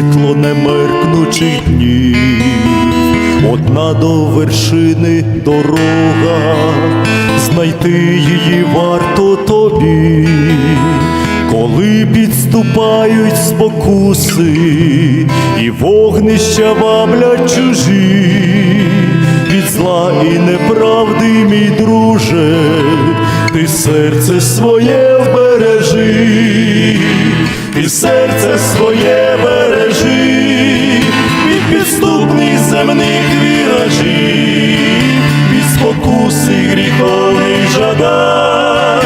найкоротших днів, одна до вершини дорога, знайти її варто тобі, коли підступають спокуси, і вогнища ваблять чужі, від зла і неправди, мій друже, ти серце своє вбережи, ти серце своє бережи, від підступних земних віражів, від спокуси гріховних жадай,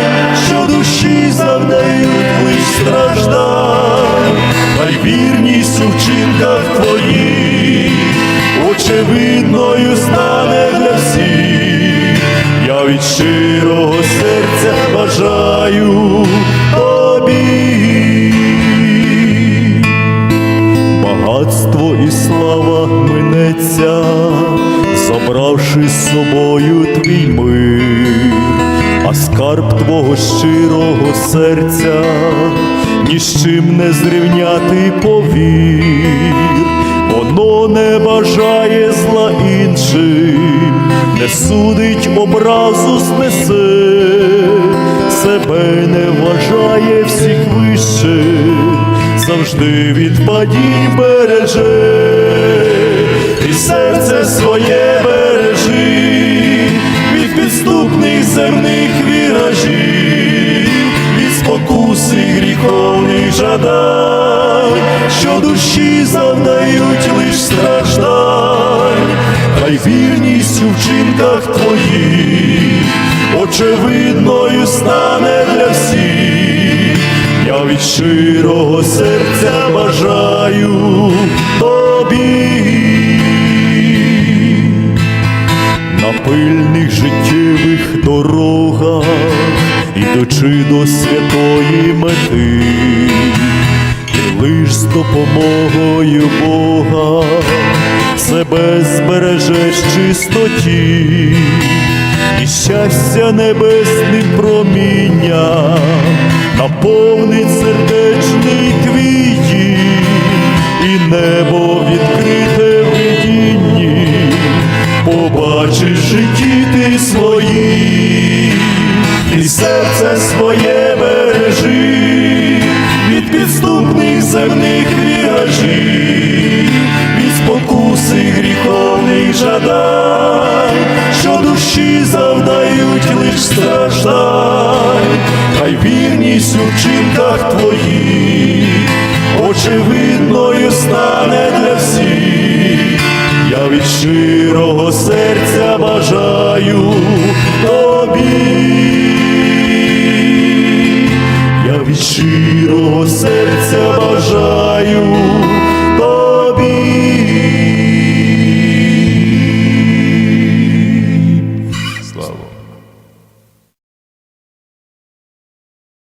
що душі завдають лиш страждань, та й вірність у вчинках твоїх, очевидною стане слава минеться, забравши з собою твій мир, а скарб твого щирого серця ні з чим не зрівняти повір, воно не бажає зла іншим, не судить образу снесе, себе не вважає всіх вище, завжди від падінь береже, і серце своє бережи, від підступних земних віражів, від спокуси гріховних жадай, що душі завдають лиш страждань, хай вірність у вчинках твоїх очевидною стане для всіх. Я від щирого серця бажаю тобі. На пильних життєвих дорогах, ідучи до святої мети, і лиш з допомогою Бога себе збережеш чистоті, і щастя небесних проміння наповнить сердечний твій земних віражів, від спокуси гріховних жадай, що душі завдають лиш страждань, хай вірність у вчинках твоїх очевидною стане для всіх. Я від щирого серця щирого серця бажаю.